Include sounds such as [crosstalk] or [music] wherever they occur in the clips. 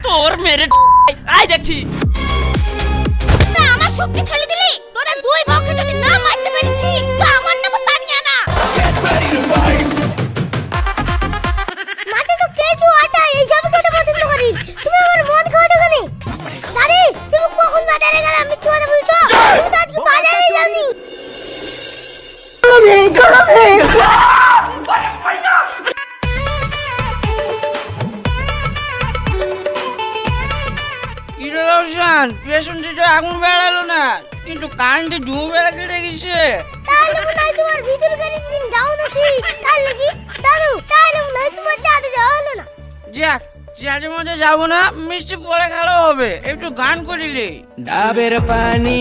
তোর মেরে আই দেখছি। আমার শক্তি দিলি? তোরা দুই যদি না মারতে কারেন্টে ডুবে রাখলে দেখিছে তাহলে মনে হয় তোমার ভিতরকার ইঞ্জিন ডাউন আছে। তার লাগি দাদু তাহলে মনে হয় তোমার চাঁদে যাওয়া হলো না? যাক চাঁদের মধ্যে যাব না মিষ্টি পরে খেলা হবে। একটু গান করিলে। ডাবের পানি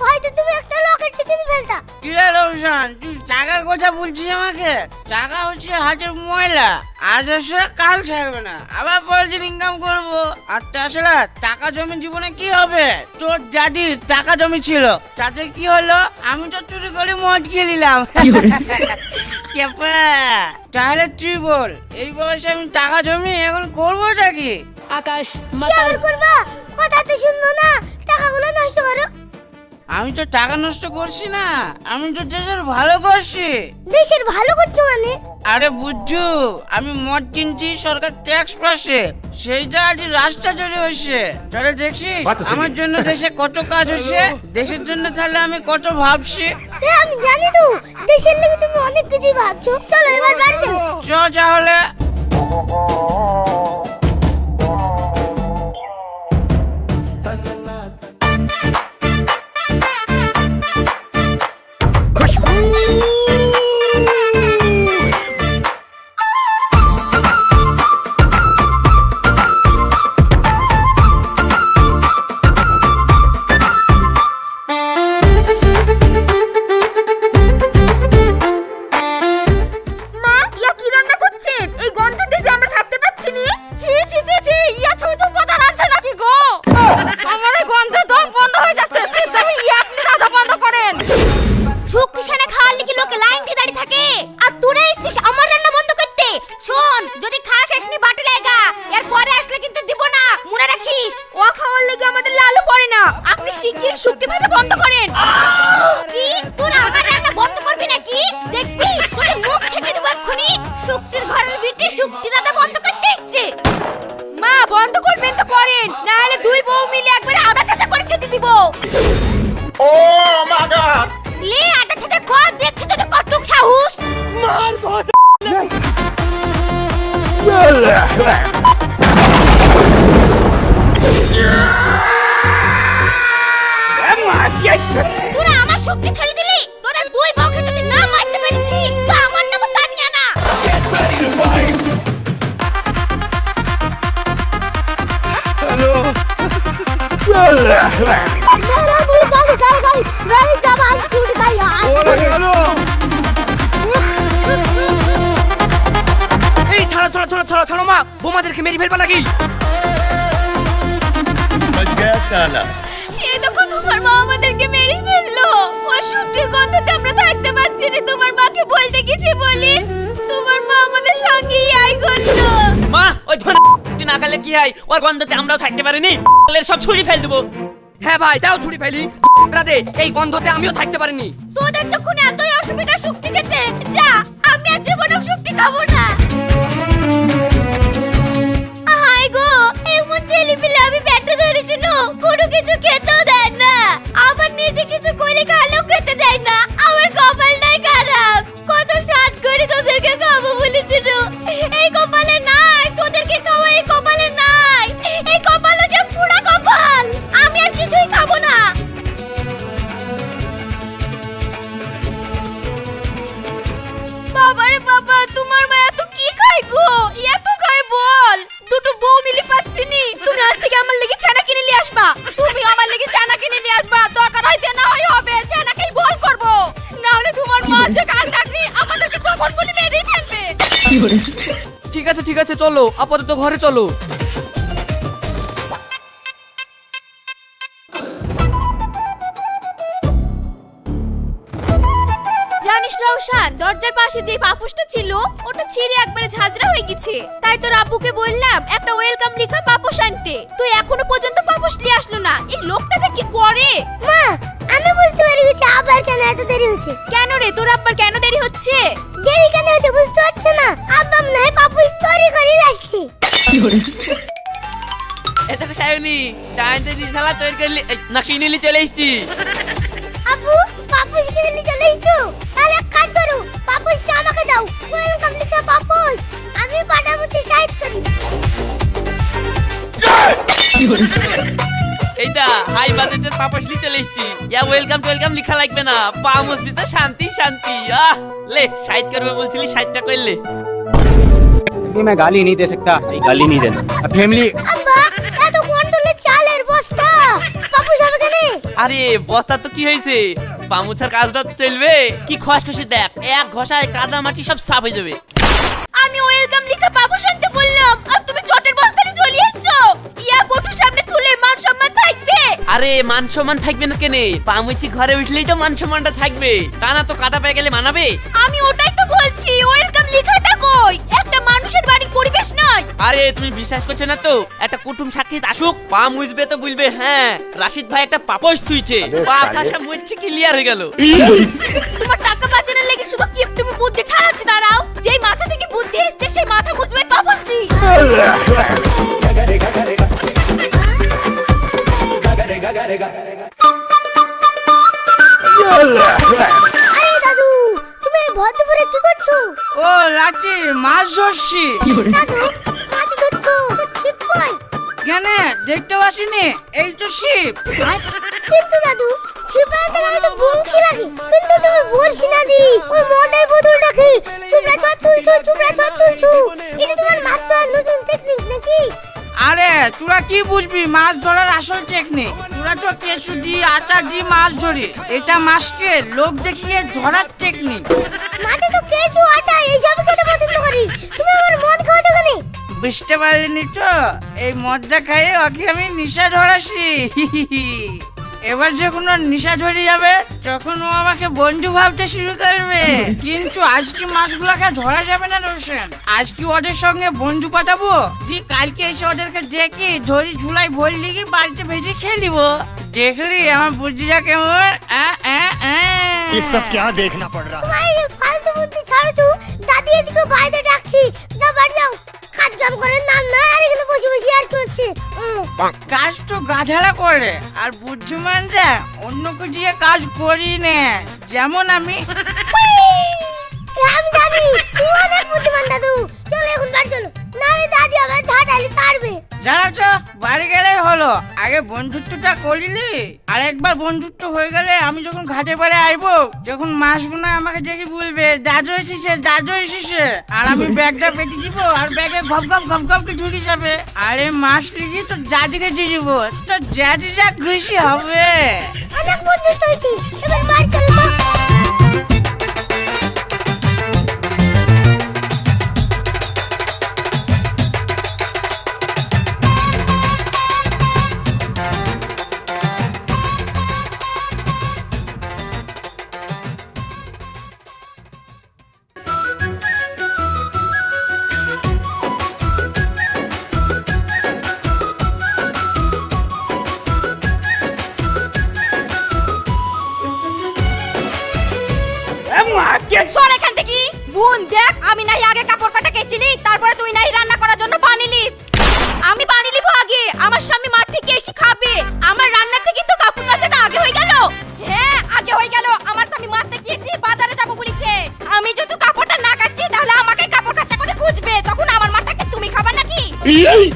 হয়তো তুমি একটা লকেট কিনে ফেলতা কিরে রোশন? তুই টাকার কথা বলছিস আমাকে? টাকা হচ্ছে হাতের ময়লা। আজ এসে কাল ছাড়বে না। আবার পরের দিন ইনকাম করব। আর তাছাড়া টাকা জমি জীবনে কি হবে? তোর দাদির টাকা জমি ছিল। তাতে কি হলো? আমি তো চুরি করে মদ খেয়ে নিলাম। [laughs] তাহলে তুই বল এই বয়সে আমি টাকা জমি এখন করবোটা কি আকাশ কি করবা? কথা তো শুনব না। টাকাগুলো নষ্ট করো। আমি তো টাকা নষ্ট করছি না আমি তো দেশের ভালো করছি। দেশের ভালো করছ মানে? আরে বুঝছু আমি মদ কিনছি সরকার ট্যাক্স পাচ্ছে সেইটা আজ রাস্তা তৈরি হয়েছে। তাহলে দেখছিস আমার জন্য দেশে কত কাজ হচ্ছে দেশের জন্য তাহলে আমি কত ভাবছি? আমি জানি তো দেশের লেগে তুমি অনেক কিছুই ভাবছ। চলো এবার বাড়ি চলো চ তাহলে। শক্তির ঘরের বিটে শুক্তি রান্না বন্ধ করতে এসছে। মা বন্ধ করবেন তো করেন না হলে দুই বউ মিলে একবারে আদা চাচা করে ছেঁচে দিব। ও my god! লে আদা চাচা কর দেখছি তোদের কটুক সাহস। তোরা আমার শক্তি ঠেলে দিলি? এই ছাড়ো ছাড়ো ছাড়ো ছাড়ো ছাড়ো মা বোমাদেরকে মেরে ফেলবা নাকি? দেখো তোমার মা আমাদেরকে মেরে ফেলল। ওর শক্তির গন্ধতে আমরা থাকতে পারছি না তোমার মাকে বলতে কিছু বলি। তোমার মা আমাদের সঙ্গেই আই করল। মা ওই না খেলে কি হয়? ওর গন্ধতে আমরাও থাকতে পারিনি। সব ছুরি ফেল দেবো। হ্যাঁ ভাই দাও ছুরি ফেলি। রাতে এই গন্ধতে আমিও থাকতে পারিনি। তোদের যখন এতই অসুবিধা শক্তি খেতে। যা আমি আর জীবনেও শক্তি খাব না। হাই গো এমন ছেলে পিলে আমি পেটে ধরেছিল কোনো কিছু খেতেও দেয় না। আবার নিজে কিছু করে খালেও খেতে দেয় না। আমার কপালটাই খারাপ। কত সাত করে তোদেরকে খাব বলেছিল এই কপালে ঠিক আছে ঠিক আছে চলো আপাতত ঘরে চলো। জানিস রওশান দরজার পাশে যে পাপোশটা ছিল ওটা ছিঁড়ে একবারে ঝাঁঝরা হয়ে গেছে। তাই তোর আব্বুকে বললাম একটা ওয়েলকাম লেখা পাপোশ আনতে। তুই এখনও পর্যন্ত পাপোশ নিয়ে আসলো না। এই লোকটাতে কি করে? মা আমি বুঝতে পেরে গেছি আবার কেন এত দেরি হচ্ছে? কেন রে তোর আব্বার কেন দেরি হচ্ছে? দেরি কেন হচ্ছে বুঝতে পারছ না? আব্বা মনে হয় পাপুস তৈরি করে আসছে এ দেখো চাইতে দি শালা তৈরি করলি এই, না চলে এসেছি। আব্বু পাপুস কিনে নিয়ে চলে এসছো? তাহলে এক কাজ করো পাপুসটা আমাকে দাও। ওয়েলকাম লিখা পাপুস আমি সাইড করি। এইটা হাই বাজেটের পাপসলি চলে এসেছি। ইয়া ওয়েলকাম ওয়েলকাম লেখা লাগবে না। পা শান্তি শান্তি আহ! লে সাইড করবে বলছিলি সাইডটা করলে नहीं मैं गाली नहीं दे सकता नहीं गाली नहीं देना फैमिली আব্বা এত কন্ট্রোলের চালের বস্তা পাপুস হবে কেন আরে বস্তা তো কি হয়েছে পামুছার কাজটা তো চলবে কি খসখসে দেখ এক ঘষায় কাদা মাটি সব সাফ হয়ে যাবে আমি ওয়েলকাম লিখা পাপোশ আনতে বললাম। আর তুমি চটের বস্তানি চলে এসছো? ইয়া বটু সামনে তুলে মান সম্মান থাকবে? আরে মান সম্মান থাকবে না কেনে? পামুচি ঘরে উঠলেই তো মান সম্মানটা থাকবে। তা না তো কাটা পেয়ে গেলে মানাবে? আমি ওটাই তো বলছি ওয়েলকাম লিখাটা কই? আরে তুমি বিশ্বাস করছ না তো? একটা কুটুম সাক্ষী আসুক পা মুজবে তো বলবে হ্যাঁ রাশিদ ভাই একটা পাপস তুইছে পা ঠাসা মুচ্ছে ক্লিয়ার হয়ে গেল। তোমার টাকা বাঁচানোর লেগে শুধু কি তুমি বুদ্ধি ছাড়াচ্ছি দাঁড়াও। যেই মাথা থেকে বুদ্ধি এসছে সেই মাথা মুজবে পাপস্তি আরে দাদু তুমি এই ভদ্রপুরে কি করছ? ও লাচি মাছ ধরছি। দাদু কেন দেখতে পাসিনি এই তো শিব। কিন্তু দাদু গেলে তো লাগে কিন্তু তুমি বলছি না দি ওই মদের বোতলটা চুপড়া তুলছো চুপড়া তুলছো। এটা তোমার মাত্র নতুন টেকনিক নাকি? আরে তোরা কি বুঝবি মাছ ধরার আসল টেকনিক তোরা তো কেঁচু দিয়ে আটা দিয়ে মাছ ধরি। এটা মাছকে লোক দেখিয়ে ধরার টেকনিক মাঠে তো কেঁচু আটা এইসব খেতে পছন্দ করি। তুমি আমার মদ বুঝতে পারিনি তো এই মদটা খাইয়ে ওকে আমি নিশা ধরাছি এবার যখন ওর নিশা ধরে যাবে তখন ও আমাকে বন্ধু ভাবতে শুরু করবে কিন্তু আজকে মাছগুলোকে ধরা যাবে না রোশন আজকে ওদের সঙ্গে বন্ধু পাঠাবো দিয়ে কালকে এসে ওদেরকে ডেকে ধরি ঝুলাই ভরি লিগে বাড়িতে ভেজে খেয়ে নিবো দেখলি আমার বুদ্ধিটা কেমন আ, আ, আ। ये सब क्या देखना पड़ रहा है তোমার এই ফালতু বুদ্ধি ছাড়ো তো দাদি এদিকে বাইরে ডাকছি যা বাড়ি যাও কাজ কাম করে না না আর এখানে বসে বসে আর করছে কাজ তো গাধারা করে আর বুদ্ধিমানরা অন্য দিয়ে কাজ করি না। যেমন আমি। আমি জানি। জানা তো বাড়ি গেলেই হলো। আগে বন্ধুত্বটা করিলি, আর একবার বন্ধুত্ব হয়ে গেলে আমি যখন ঘাটে পাড়ে আইবো, যখন মাছগুলো আমাকে দেখে বলবে, দাদু এসেছে দাদু এসেছে। আর আমি ব্যাগটা পেতে দিব আর ব্যাগে গপ ঘপ গপ গপ কি ঢুকে যাবে। আরে মাছ লিখি তো দাদিকে দিয়ে দিব তো দাদি যা খুশি হবে। অনেক বন্ধুত্ব হয়েছি, এবার বাড়ি চলো হ্যাঁ গেল। আমার স্বামী মারতে গিয়েছি বাজারে যাব বলেছে। আমি যদি কাপড়টা না কাচ্ছি তাহলে আমাকে কাপড় কাচা করে খুঁজবে। তখন আমার মাটাকে তুমি খাবা নাকি?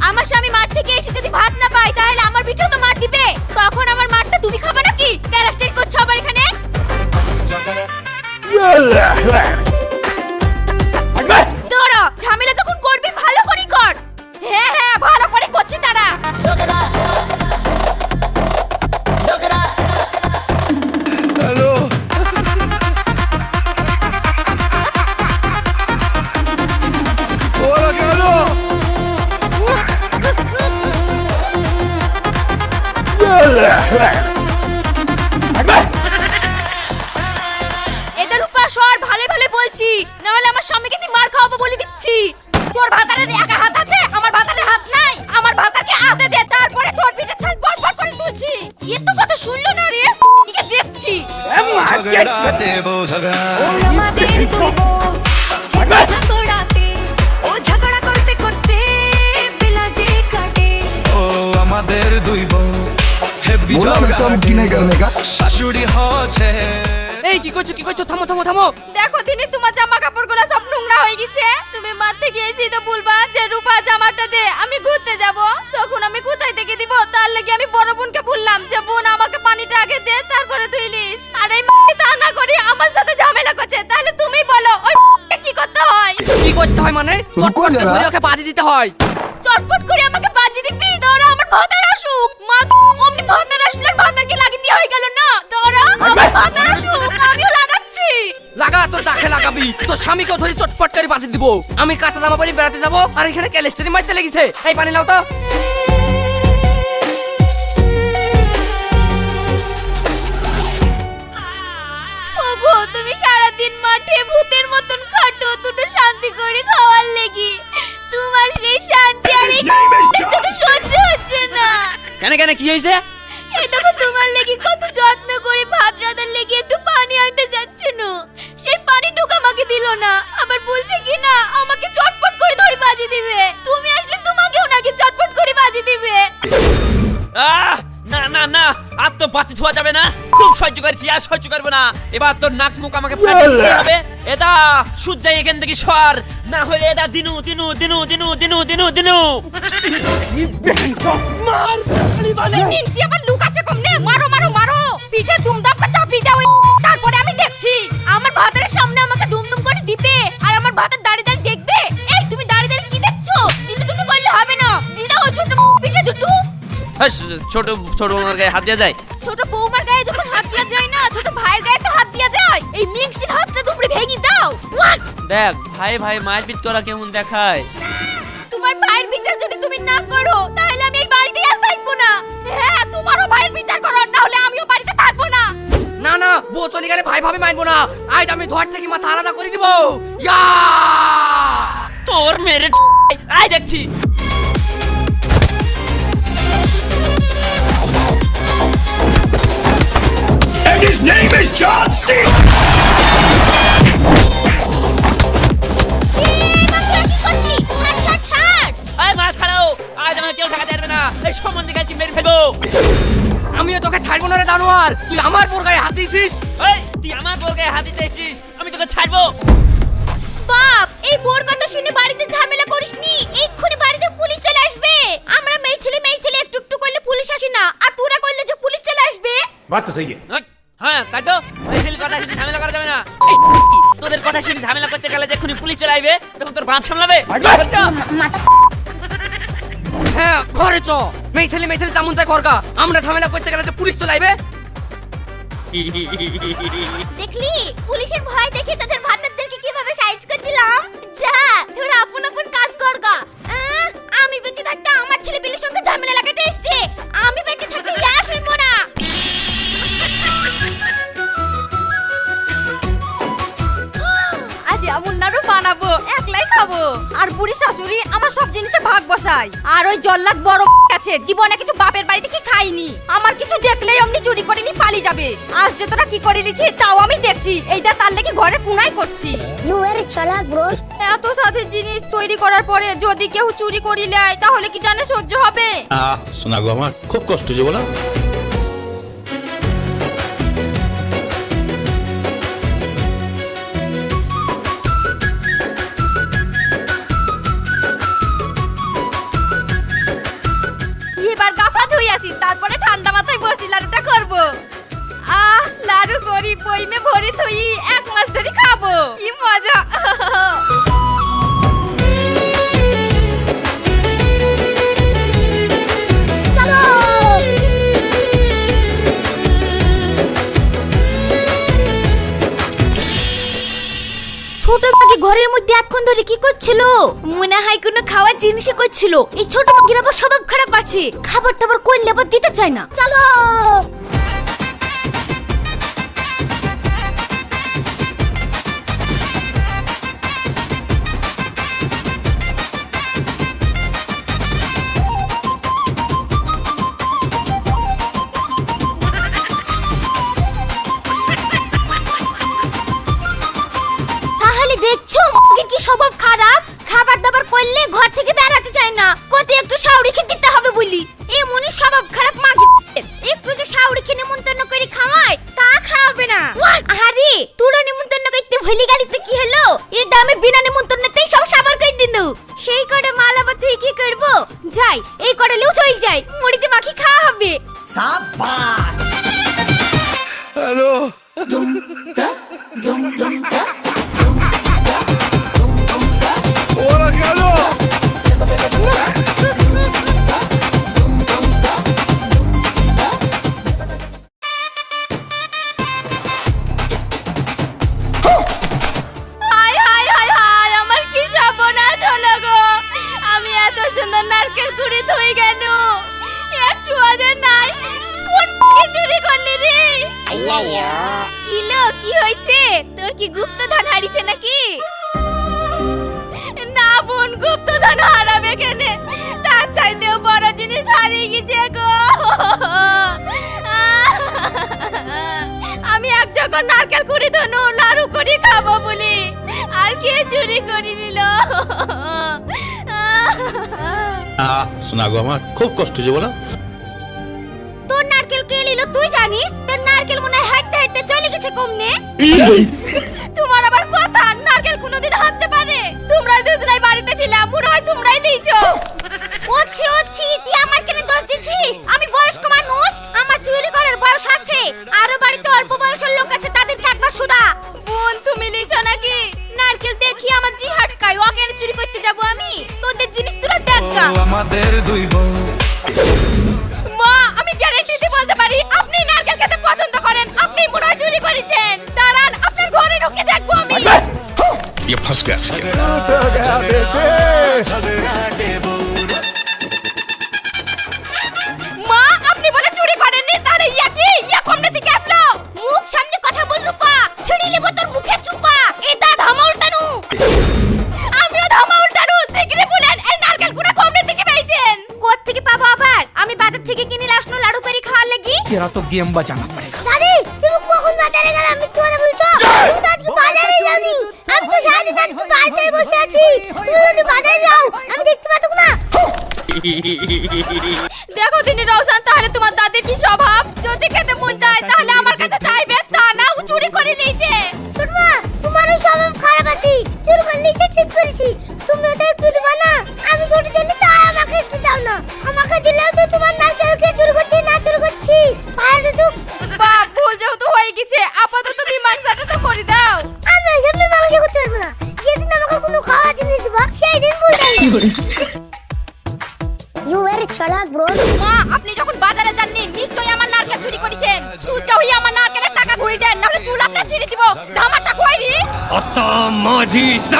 আমার স্বামী মাঠ থেকে এসে যদি ভাত না পায় তাহলে আমার পিঠেও তো মার দিবে। তখন আমার মাঠটা তুমি খাবা নাকি? ক্যারাস্টের করছ আবার এখানে? এটা রূপা সর ভালো ভালো বলছি। না হলে আমার স্বামীকে তুই মার খাওয়াবো বলে দিচ্ছি? তোর ভাতারের একা হাত আছে আমার ভাতারের হাত নাই। আমার ভাতারকে আসতে দে তারপরে তোর পিঠে ছাল পর পর করে তুলছি। এ তো কথা শুনলো না রে দেখছি। ও আমাদের দুই একদম কিনে গেল মেগা শাশুড়ি হচ্ছে। এই কি করছ কি করছ? থামো থামো থামো। দেখো দিনে তোমার জামা কাপড়গুলো সব নোংরা হয়ে গেছে। তুমি মাঠ থেকে এসে তো বলবা যে রূপা জামাটা দে আমি ঘুরতে যাব। তখন আমি কোথায় থেকে দিব? তার লাগি আমি বড় বোনকে বললাম যে বোন আমাকে পানিটা আগে দে তারপরে তুই লিস আর এই তা না করে আমার সাথে ঝামেলা করছে। তাহলে তুমি বলো ওই কি করতে হয়? কি করতে হয় মানে? চটপট করে ওকে বাজি দিতে হয়। চটপট করে আমাকে বাজি দিবি? ভাতার আসুক। মা অমনি ভাতার আসলে ভাতারকে লাগিয়ে দিয়ে হয়ে গেল না? ধরো আমার ভাতার আসুক আমিও লাগাচ্ছি। লাগা তোর লাগাবি? তোর স্বামীকেও ধরে চটপট করে বাজি দিব। আমি কাঁচা জামা পরে বেড়াতে যাব আর এখানে ক্যালেস্টারি মারতে লেগেছে। এই পানি লাও তো। ওগো তুমি সারাদিন মাঠে ভূতের মতন খাটো দুটো শান্তি করে খাওয়ার লেগি। তোমার সেই শান্তি হচ্ছে না কেন কেন কি হয়েছে? এই দেখো তোমার লেগে কত যত্ন করে ভাত রাঁধার লেগে একটু পানি আনতে যাচ্ছে না। সেই পানিটুকু আমাকে দিল না। আবার বলছে কি না আমাকে চটপট করে ধরে বাজি দিবে। তুমি আসলে তোমাকেও নাকি চটপট করে বাজি দিবে? আহ! না না না আর তো বাতি ধোয়া যাবে না। খুব সহ্য করেছি আর সহ্য করব না। এবার তোর নাক মুখ আমাকে ফাটিয়ে দিতে হবে। এটা সূর্য এখান থেকে সর। না হলে এটা দিনু দিনু দিনু দিনু দিনু দিনু দিনু। মিনসি আবার লুকাচ্ছে কমনে মারো মারো মারো। পিঠে দুমদাম করে চাপিয়ে দাও তারপরে আমি দেখছি। আমার ভাতের সামনে আমাকে দুমদুম করে দিবে। আর আমার ভাতের দাঁড়িয়ে দাঁড়িয়ে দেখবে। এই তুমি দাঁড়িয়ে দাঁড়িয়ে কি দেখছ? দিনে তুমি বললে হবে না। দিদা ও ছোট পিঠে দুটো। ছোট ছোট ওনার গায়ে হাত দেওয়া যায়। ছোট বৌমার গায়ে যখন হাত দেওয়া যায় না ছোট ভাইয়ের গায়ে তো হাত দেওয়া যায়। এই মিক্সির হাতটা দুপুরে ভেঙে দাও। দেখ ভাই ভাই মারপিট করা কেমন দেখায়? তোমার ভাইয়ের বিচার যদি তুমি না করো তাহলে আমি এই থাকব না। হ্যাঁ তোমারও ভাইয়ের বিচার করো না হলে আমিও বাড়িতে থাকব না। না না বউ চলে গেলে ভাই ভাবে মানবো না। আজ আমি ধর থেকে মাথা আলাদা করে দিব। ইয়া তোর মেরে আই দেখছি। And his name is John C. Bore গায়ে হাত দিয়েছিস এই তুই আমার বোর গায়ে হাত দিতে এসেছিস আমি তোকে ছাড়বো বাপ এই বোর কথা শুনে বাড়িতে ঝামেলা করিসনি এক্ষুনি বাড়িতে পুলিশ চলে আসবে আমরা মেয়ে ছেলে মেয়ে ছেলে একটু একটু করলে পুলিশ আসে না আর তোরা করলে যে পুলিশ চলে আসবে बात तो सही है ওই, হ্যাঁ তাই তো ওই ছেলের কথা শুনে ঝামেলা করা যাবে না এই তোদের কথা শুনে ঝামেলা করতে গেলে যখন পুলিশ চলে আসবে তখন তোর বাপ সামলাবে বলতো? হ্যাঁ ঘরে চ মেয়ে ছেলে মেয়ে ছেলে যেমন তাই করগা আমরা ঝামেলা করতে গেলে যে পুলিশ চলে আইবে দেখলি? পুলিশের ভয় দেখে তোদের ভাতারদেরকে কীভাবে সাইজ করছিলাম? যা, তোরা আপন আপন কাজ কর গা। আমি বেঁচে থাকতে আমার ছেলে পেলের সঙ্গে ঝামেলা লাগাতে এসছে। আমি বেঁচে থাকতে যা শুনব না। খাব। আর বুড়ি শাশুড়ি আমার সব জিনিসে ভাগ বসায়। আর ওই জল্লাদ বড় আছে জীবনে কিছু বাপের বাড়ি থেকে খাইনি? আমার কিছু দেখলেই অমনি চুরি করে নি পালিয়ে যাবে। আজ যে তোরা কি করে নিছি তাও আমি দেখছি। এইটা তার লেগে ঘরে কুনাই করছি। ইউ চালাক ব্রো এত সাথে জিনিস তৈরি করার পরে যদি কেউ চুরি করি নেয় তাহলে কি জানে সহ্য হবে? শোনা গো আমার খুব কষ্ট যে বলো। বইমে ভরে থই এক মাস ধরে খাব। কি মজা। ছোট মাগি ঘরের মধ্যে এতক্ষণ ধরে কি করছিল? মনে হয় কোনো খাওয়ার জিনিসই করছিল। এই ছোট মাগির আবার স্বভাব খারাপ আছে। খাবার টাবার কোন আবার দিতে চায় না। চলো। dum da dum dum da গুপ্তধন হারাবে কেনে তার চাইতেও বড় জিনিস হারিয়ে গেছে গো। আমি এক যখন নারকেল কুড়ি ধনু লাড়ু করি খাব বলি আর কে চুরি করি নিল? শোনা গো আমার খুব কষ্ট যে বলো। তোর নারকেল কে নিল তুই জানিস? তোর নারকেল মনে হয় হাঁটতে হাঁটতে চলে গেছে কমনে। তোমার আবার কথা? নারকেল কোনোদিন হাঁটতে পারে? তোমরা দুজনাই ছিলাম মনে হয় তোমরাই লিয়েছো ওছি ওছি, তুই আমার কেন দোষ দিছিস? আমি বয়স্ক মানুষ गेम बचाना पड़ेगा दादी तुम কখন বাজারে গেলে? আমি তোমাকে বলছো? তুমি তো আজকে বাজারে যাওনি। আমি তো সারাদিন আজকে বাড়িতেই বসে আছি। তুমি যদি বাজারে যাও আমি দেখতে পাবো না। দেখো তিনি রওশান তাহলে তোমার দাদি These